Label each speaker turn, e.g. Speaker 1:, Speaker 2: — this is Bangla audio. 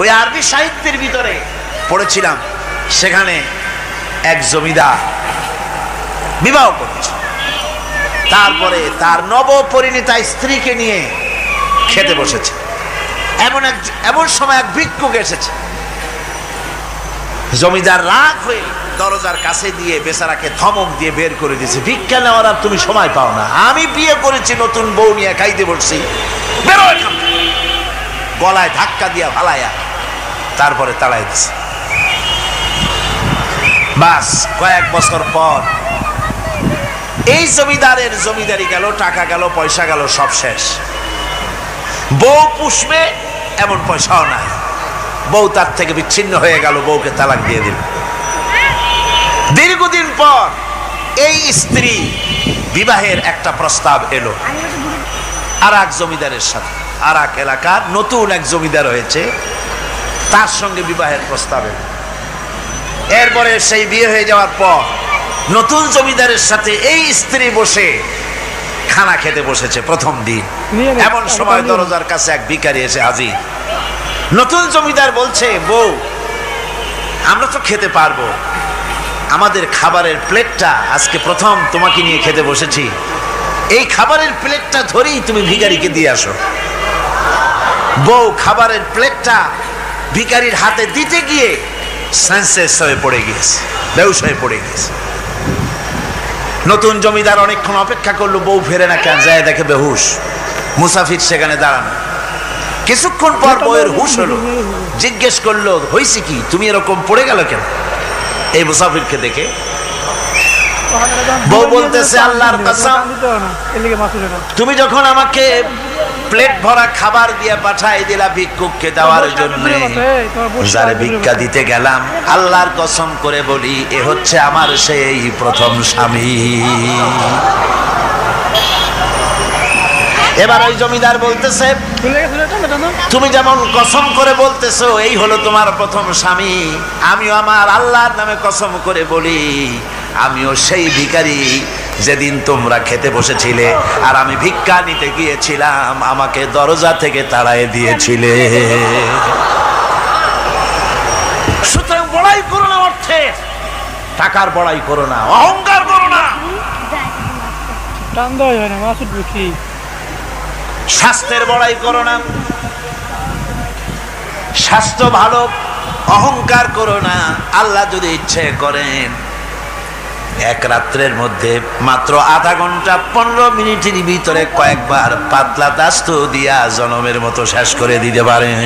Speaker 1: ওই আরবি সাহিত্যের ভিতরে পড়েছিলাম, সেখানে এক জমিদার বিবাহ করেছে। তারপরে তার নবপরিণীতা স্ত্রীকে নিয়ে খেতে বসেছে। এমন এক, এমন সময় এক ভিক্ষুক এসেছে। জমিদার রাগ হয়ে দরজার কাছে দিয়ে বেচারাকে ধমক দিয়ে বের করে দিয়েছে, ভিক্ষা নেওয়ার আর তুমি সময় পাও না। আমি বিয়ে করেছি, নতুন বউ নিয়ে খাইতে বসছি। গলায় ধাক্কা দিয়া ভালায়া তারপরে তাড়াই দিছে। বাস, কয়েক বছর পর এই জমিদারের জমিদারি গেল, টাকা গেল, পয়সা গেল, সব শেষ। বউ পুষবে, এমন পয়সাও নাই। বউ তার থেকে বিচ্ছিন্ন হয়ে গেল, বউকে তালাক দিয়ে দিল। দীর্ঘদিন পর এই স্ত্রী বিবাহের একটা প্রস্তাব এলো। আর এক জমিদারের সাথে আর এক এলাকার নতুন এক জমিদার হয়েছে। তার সঙ্গে বিবাহের প্রস্তাবে। এরপরে সেই বিয়ে হয়ে যাওয়ার পর নতুন জমিদারের সাথে এই স্ত্রী বসে খানা খেতে বসেছে প্রথম দিন। এমন সময় দরজার কাছে এক ভিখারি এসে হাজির। নতুন জমিদার বলছে বউ আমরা তো খেতে পারব। আমাদের খাবারের প্লেটটা আজকে প্রথম তোমাকে নিয়ে খেতে বসেছি। এই খাবারের প্লেটটা ধরেই তুমি ভিখারিকে দিয়ে আসো। বউ খাবারের প্লেটটা ভিখারির হাতে দিতে গিয়ে সেন্সেস হয়ে পড়ে গিয়েছে বেউস হয়ে পড়ে গিয়েছে। নতুন জমিদার অনেকক্ষণ অপেক্ষা করল বউ ফেরে না কেন? যায় দেখে বেহুশ। মুসাফির সেখানে দাঁড়ানো। কিছুক্ষণ পর বউয়ের হুশ হলো। জিজ্ঞেস করল হয়েছে কি? তুমি এরকম পড়ে গেল কেন? এই মুসাফিরকে দেখে বউ বলতেছে, আল্লাহর তুমি যখন আমাকে প্লেট ভরা খাবার দিয়ে পাঠাই দিলা ভিক্ষুককে দেওয়ার জন্য। যারে ভিক্ষা দিতে গেলাম আল্লাহর কসম করে বলি এ হচ্ছে আমার সেই প্রথম স্বামী। এবার ওই জমিদার বলতেছে। তুমি যেমন কসম করে বলতেছো এই হলো তোমার প্রথম স্বামী। আমিও আমার আল্লাহর নামে কসম করে বলি আমিও সেই ভিখারি যেদিন তোমরা খেতে বসেছিলে আর আমি ভিক্ষা নিতে গিয়েছিলাম আমাকে দরজা থেকে তাড়ায় দিয়েছিলে। সুতরাং বড়াই করো না অর্থে টাকার বড়াই করো না অহংকার করো না। স্বাস্থ্যের বড়াই করো না স্বাস্থ্য ভালো অহংকার করো না আল্লাহ যদি ইচ্ছে করেন। এক রাত্রের মধ্যে মাত্র আধা ঘণ্টা, পনেরো মিনিটের ভিতরে কয়েকবার পাতলা দাস্ত দিয়া জনমের মতো শেষ করে দিতে পারেন।